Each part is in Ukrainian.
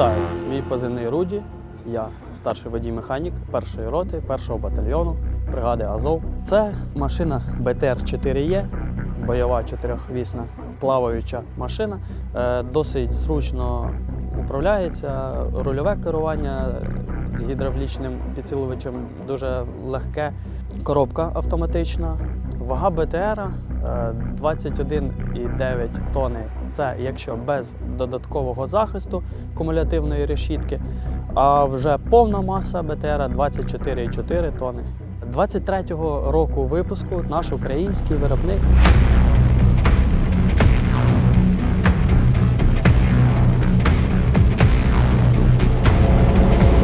Вітаю, мій позивний Руді. Я старший водій механік першої роти, першого батальйону бригади Азов. Це машина БТР-4Е, бойова чотирьохвісна плаваюча машина. Е, Досить зручно управляється, рульове керування з гідравлічним підсилувачем дуже легке. Коробка автоматична. Вага БТР е, 21,9 тонни. Це якщо без додаткового захисту кумулятивної решітки. А вже повна маса БТР 24,4 тонни. 23-го року випуску наш український виробник.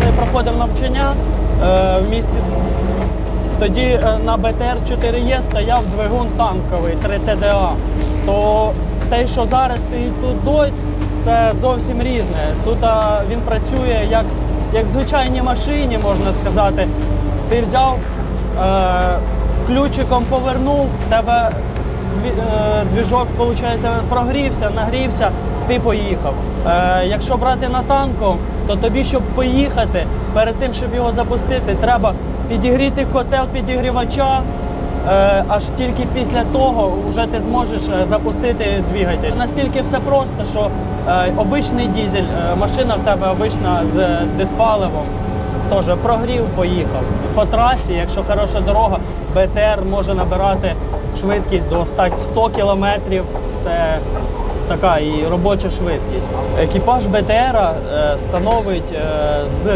Ми проходив навчання е, в місті. Тоді е, на БТР-4Е стояв двигун танковий 3ТДА. То те, що зараз стоїть тут доць, це зовсім різне. Тут а, він працює як, як в звичайній машині, можна сказати. Ти взяв е, ключиком повернув, в тебе е, двіжок виходить, прогрівся, нагрівся, ти поїхав. Е, якщо брати на танку, то тобі, щоб поїхати, перед тим, щоб його запустити, треба підігріти котел підігрівача. Е, аж тільки після того вже ти зможеш е, запустити двигатель. Настільки все просто, що е, обичний дізель, машина в тебе обична з диспаливом. Теж прогрів, поїхав. По трасі, якщо хороша дорога, БТР може набирати швидкість до 100 100 кілометрів. Це така і робоча швидкість. Екіпаж БТР становить з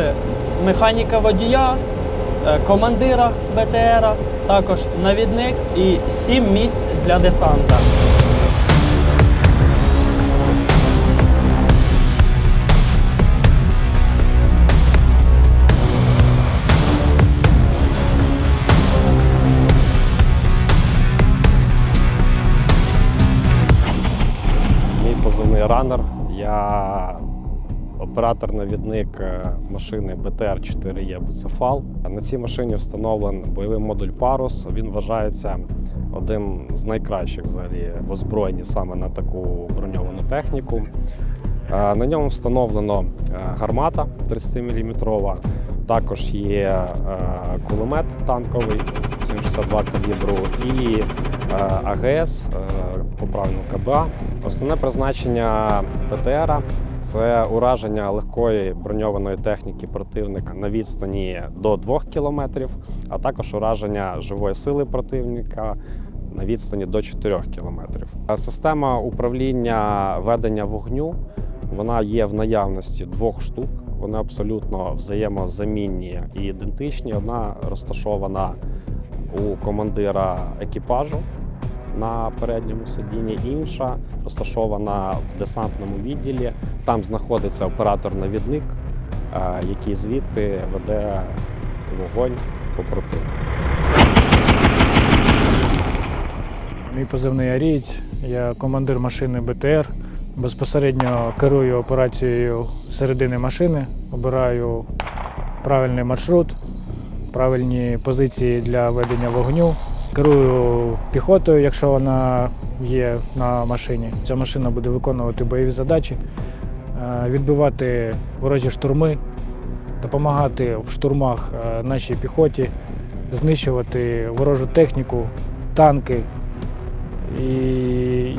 механіка водія, командира БТР, також навідник і 7 місць для десанта. Мій позивний ранер. Я оператор-навідник е, машини БТР-4Е Буцефал. На цій машині встановлений бойовий модуль Парус. Він вважається одним з найкращих взагалі в озброєнні саме на таку броньовану техніку. Е, На ньому встановлено е, гармата 30-мм. Також є кулемет танковий 762 калібру і АГС, поправлено КБА. Основне призначення БТР це ураження легкої броньованої техніки противника на відстані до 2 км, а також ураження живої сили противника на відстані до 4 км. Система управління ведення вогню вона є в наявності двох штук. Вони абсолютно взаємозамінні і ідентичні. Одна розташована у командира екіпажу на передньому сидінні, інша розташована в десантному відділі. Там знаходиться оператор-навідник, е, який звідти веде вогонь по противнику. Мій позивний Арієць, я командир машини БТР. Безпосередньо керую операцією середини машини, обираю правильний маршрут, правильні позиції для ведення вогню. Керую піхотою, якщо вона є на машині. Ця машина буде виконувати бойові задачі, е, відбивати ворожі штурми, допомагати в штурмах е, нашій піхоті, знищувати ворожу техніку, танки і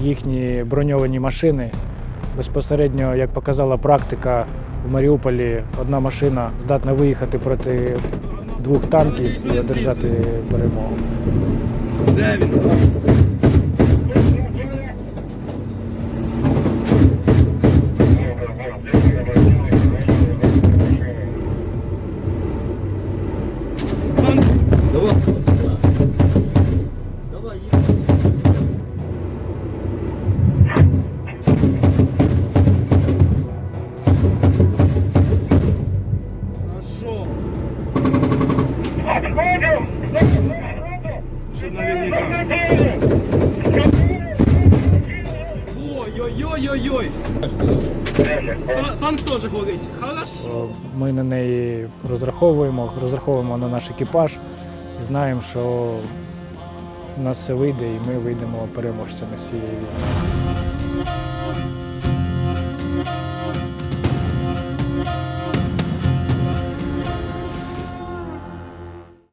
їхні броньовані машини. Безпосередньо, як показала практика, в Маріуполі одна машина здатна виїхати проти двох танків і одержати перемогу. Ой-ой-ой-ой-ой. Танк теж горить. Хорошо. Ми на неї розраховуємо, розраховуємо на наш екіпаж і знаємо, що в нас все вийде і ми вийдемо переможцями з цієї війни.